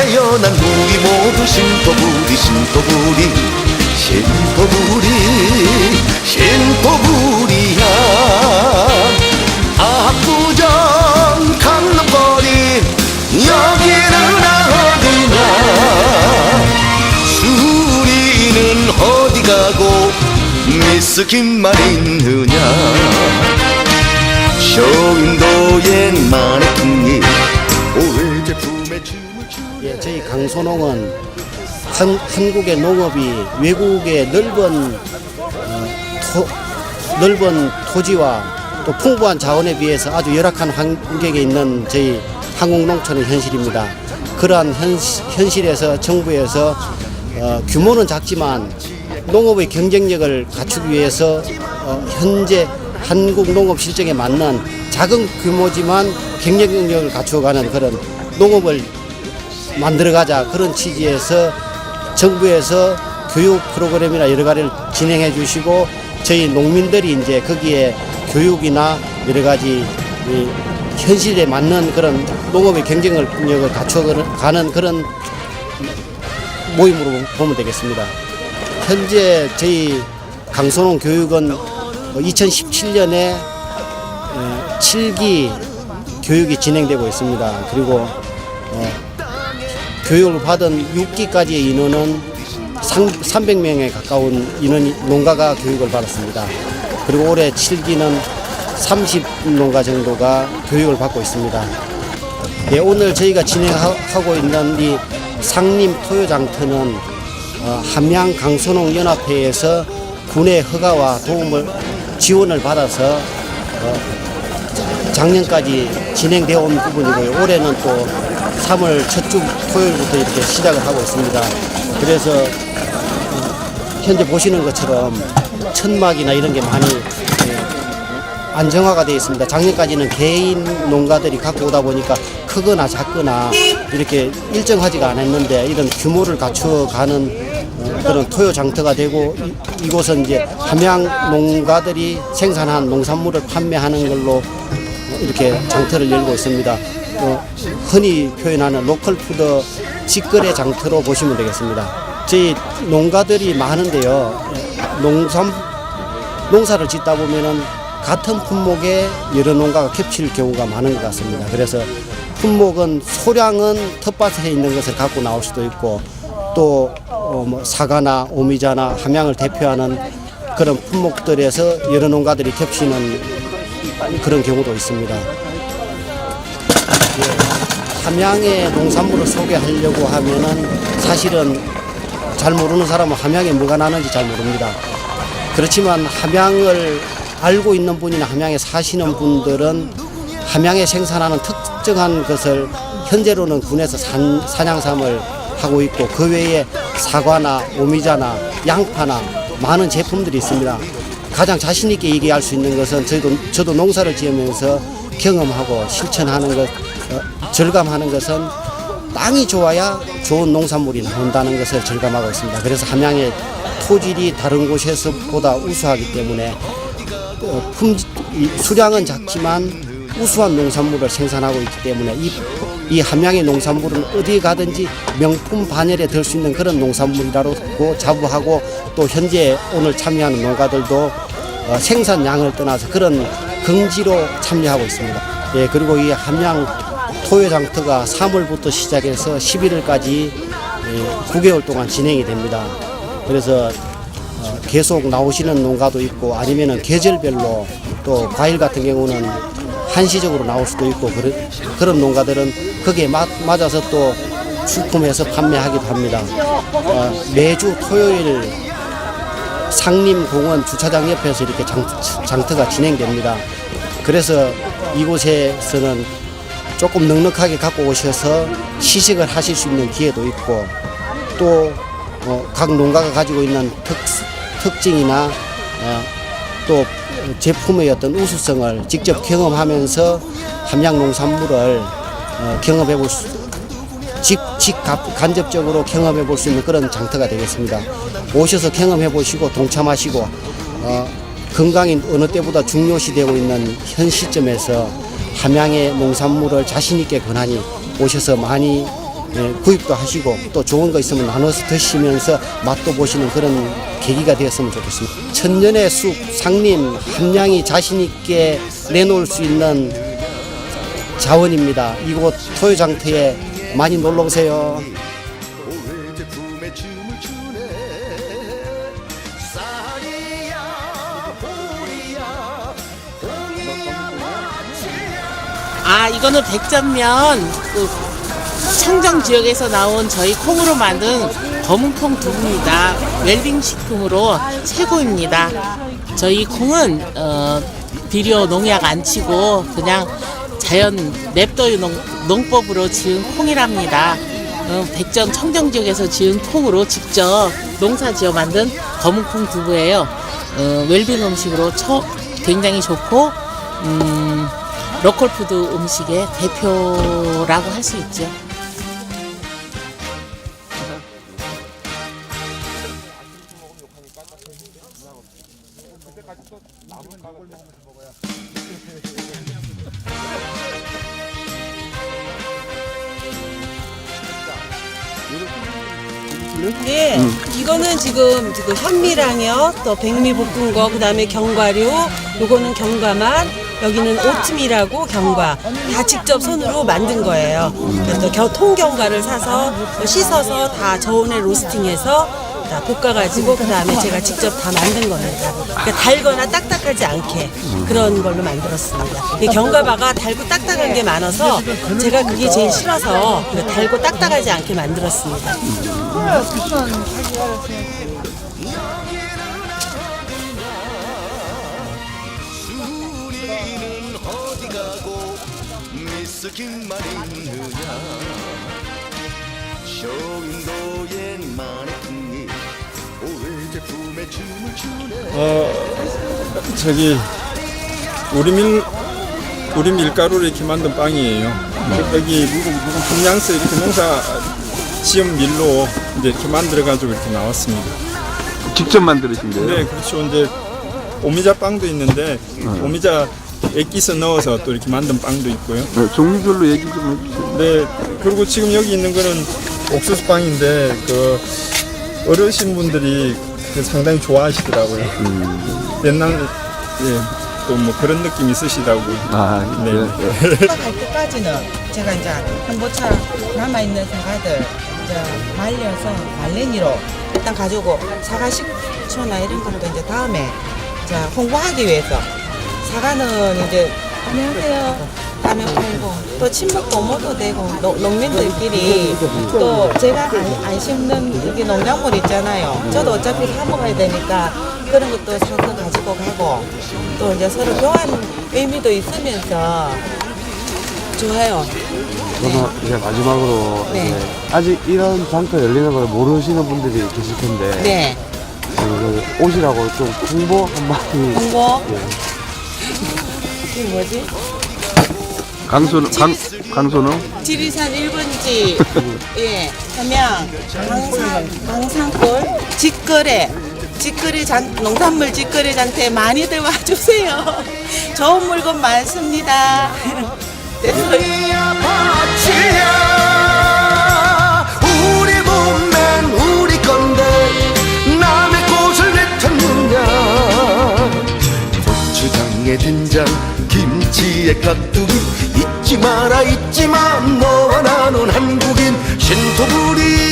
태어난 우리 모두 신토부리 신토부리 신토부리 신토부리야. 압구정 강남거리 여기는 어디냐? 수리는 어디 가고 미스 김말 있느냐? 쇼윈도의 마네킹이 올 제품의 추 예, 저희 강소농은 한, 한국의 농업이 외국의 넓은 어, 토, 넓은 토지와 또 풍부한 자원에 비해서 아주 열악한 환경에 있는 저희 한국 농촌의 현실입니다. 그러한 현, 현실에서 정부에서 어, 규모는 작지만 농업의 경쟁력을 갖추기 위해서 어, 현재 한국 농업 실정에 맞는 작은 규모지만 경쟁력을 갖추어가는 그런 농업을 만들어가자 그런 취지에서 정부에서 교육 프로그램이나 여러 가지를 진행해 주시고 저희 농민들이 이제 거기에 교육이나 여러 가지 이 현실에 맞는 그런 농업의 경쟁력을 갖춰가는 그런 모임으로 보면 되겠습니다. 현재 저희 강소농 교육은 2017년에 7기 교육이 진행되고 있습니다. 그리고 어, 교육을 받은 6기까지의 인원은 300명에 가까운 인원이 농가가 교육을 받았습니다. 그리고 올해 7기는 30농가 정도가 교육을 받고 있습니다. 예, 오늘 저희가 진행하고 있는 이 상림 토요장터는 어, 함양 강소농 연합회에서 군의 허가와 도움을 지원을 받아서 어, 작년까지 진행되어 온 부분이고요. 올해는 또 3월 첫 주 토요일부터 이렇게 시작을 하고 있습니다. 그래서 어, 현재 보시는 것처럼 천막이나 이런 게 많이 예, 안정화가 되어 있습니다. 작년까지는 개인 농가들이 갖고 오다 보니까 크거나 작거나 이렇게 일정하지가 않았는데 이런 규모를 갖추어가는 어, 그런 토요 장터가 되고 이- 이곳은 이제 함양 농가들이 생산한 농산물을 판매하는 걸로 이렇게 장터를 열고 있습니다. 어, 흔히 표현하는 로컬 푸드 직거래 장터로 보시면 되겠습니다. 저희 농가들이 많은데요. 농산 농사를 짓다 보면은 같은 품목에 여러 농가가 겹칠 경우가 많은 것 같습니다. 그래서 품목은 소량은 텃밭에 있는 것을 갖고 나올 수도 있고 또 어, 뭐 사과나 오미자나 함양을 대표하는 그런 품목들에서 여러 농가들이 겹치는 그런 경우도 있습니다. 예, 함양의 농산물을 소개하려고 하면은 사실은 잘 모르는 사람은 함양에 뭐가 나는지 잘 모릅니다. 그렇지만 함양을 알고 있는 분이나 함양에 사시는 분들은 함양에 생산하는 특정한 것을 현재로는 군에서 산, 사냥삼을 하고 있고 그 외에 사과나 오미자나 양파나 많은 제품들이 있습니다. 가장 자신 있게 얘기할 수 있는 것은 저희도 저도 농사를 지으면서 경험하고 실천하는 것, 어, 절감하는 것은 땅이 좋아야 좋은 농산물이 나온다는 것을 절감하고 있습니다. 그래서 함양의 토질이 다른 곳에서보다 우수하기 때문에 어, 품, 이 수량은 작지만 우수한 농산물을 생산하고 있기 때문에 이, 이 함양의 농산물은 어디 가든지 명품 반열에 들 수 있는 그런 농산물이라고 자부하고 또 현재 오늘 참여하는 농가들도 어, 생산량을 떠나서 그런 긍지로 참여하고 있습니다. 예, 그리고 이 함양 토요장터가 3월부터 시작해서 11월까지 9개월 동안 진행이 됩니다. 그래서 어, 계속 나오시는 농가도 있고 아니면은 계절별로 또 과일 같은 경우는 한시적으로 나올 수도 있고 그런, 농가들은 거기에 맞, 맞아서 또 출품해서 판매하기도 합니다. 어, 매주 토요일 상림공원 주차장 옆에서 이렇게 장, 장터가 진행됩니다. 그래서 이곳에서는 조금 넉넉하게 갖고 오셔서 시식을 하실 수 있는 기회도 있고 또 각 농가가 가지고 있는 특, 특징이나 어, 또 제품의 어떤 우수성을 직접 경험하면서 함양 농산물을 어, 경험해 볼 수, 직, 직 간- 간접적으로 경험해 볼 수 있는 그런 장터가 되겠습니다. 오셔서 경험해 보시고 동참하시고 어, 건강이 어느 때보다 중요시 되고 있는 현 시점에서 함양의 농산물을 자신 있게 권하니 오셔서 많이 예, 구입도 하시고 또 좋은 거 있으면 나눠서 드시면서 맛도 보시는 그런 계기가 되었으면 좋겠습니다. 천년의 숲 상림 함량이 자신 있게 내놓을 수 있는 자원입니다. 이곳 토요장터에 많이 놀러 오세요. 아, 이거는 백전면 그 청정 지역에서 나온 저희 콩으로 만든 검은콩 두부입니다. 웰빙 식품으로 최고입니다. 저희 콩은 어, 비료 농약 안 치고 그냥 자연 냅더유 농, 농법으로 지은 콩이랍니다. 어, 백전 청정 지역에서 지은 콩으로 직접 농사 지어 만든 검은콩 두부예요. 어, 웰빙 음식으로 처, 굉장히 좋고 음, 로컬푸드 음식의 대표라고 할 수 있죠. 네, 이거는 지금 지금 현미랑요, 또 백미볶음거, 그다음에 경과류, 요거는 경과맛, 여기는 오트밀하고 경과 다 직접 손으로 만든 거예요. 그래서 겨, 통경과를 사서 또 씻어서 다 저온에 로스팅해서 다 볶아가지고 그 다음에 제가 직접 다 만든 겁니다. 그러니까 달거나 딱딱하지 않게 그런 걸로 만들었습니다. 이 경과바가 달고 딱딱한 게 많아서 제가 그게 제일 싫어서 그 달고 딱딱하지 않게 만들었습니다. 스킨만 있느냐 쇼인도의 마네킹이 올해 제품에 춤을 추네 어 저기 우리 밀 우리 밀가루로 이렇게 만든 빵이에요. 여기 함양서 이렇게 농사 지은 밀로 이제 이렇게 만들어 가지고 이렇게 나왔습니다. 직접 만드신 거예요? 네, 그렇죠. 이제 오미자 빵도 있는데 오미자 액기스 넣어서 또 이렇게 만든 빵도 있고요. 네, 종류별로 얘기 좀 해주세요. 네, 그리고 지금 여기 있는 거는 옥수수 빵인데 그 어르신 분들이 그 상당히 좋아하시더라고요. 옛날 예, 또 뭐 그런 느낌 있으시다고. 아, 네. 네. 갈 때까지는 제가 이제 홍보차 남아있는 사과들 이제 말려서 말랭이로 일단 가지고 사과 식초나 이런 것도 이제 다음에 이제 홍보하기 위해서 사과는 이제 안녕하세요. 다음에 팔고 또 친목 도모도 되고 농- 농민들끼리 또 제가 안, 안 심는 이게 농작물 있잖아요. 저도 어차피 사 먹어야 되니까 그런 것도 사서 가지고 가고 또 이제 서로 교환 의미도 있으면서 좋아요. 그러면 이제 마지막으로 네. 이제 아직 이런 장터 열리는 걸 모르시는 분들이 계실 텐데 네. 그 오시라고 좀 홍보 한마디 홍보. 예. 이게 뭐지? 강소는, 강, 강소는? 지리산 1번지, 예, 함양, 강산, 강산골, 직거래, 직거래 잔, 농산물 직거래 잔태 많이들 와주세요. 좋은 물건 많습니다. 네, 우리야 마치야 우리 몸맨 우리 건데 남의 꽃을 왜 탔느냐 고추장에 된장 김치에 깍두기 잊지 마라 잊지 마. 너와 나는 한국인 신토부리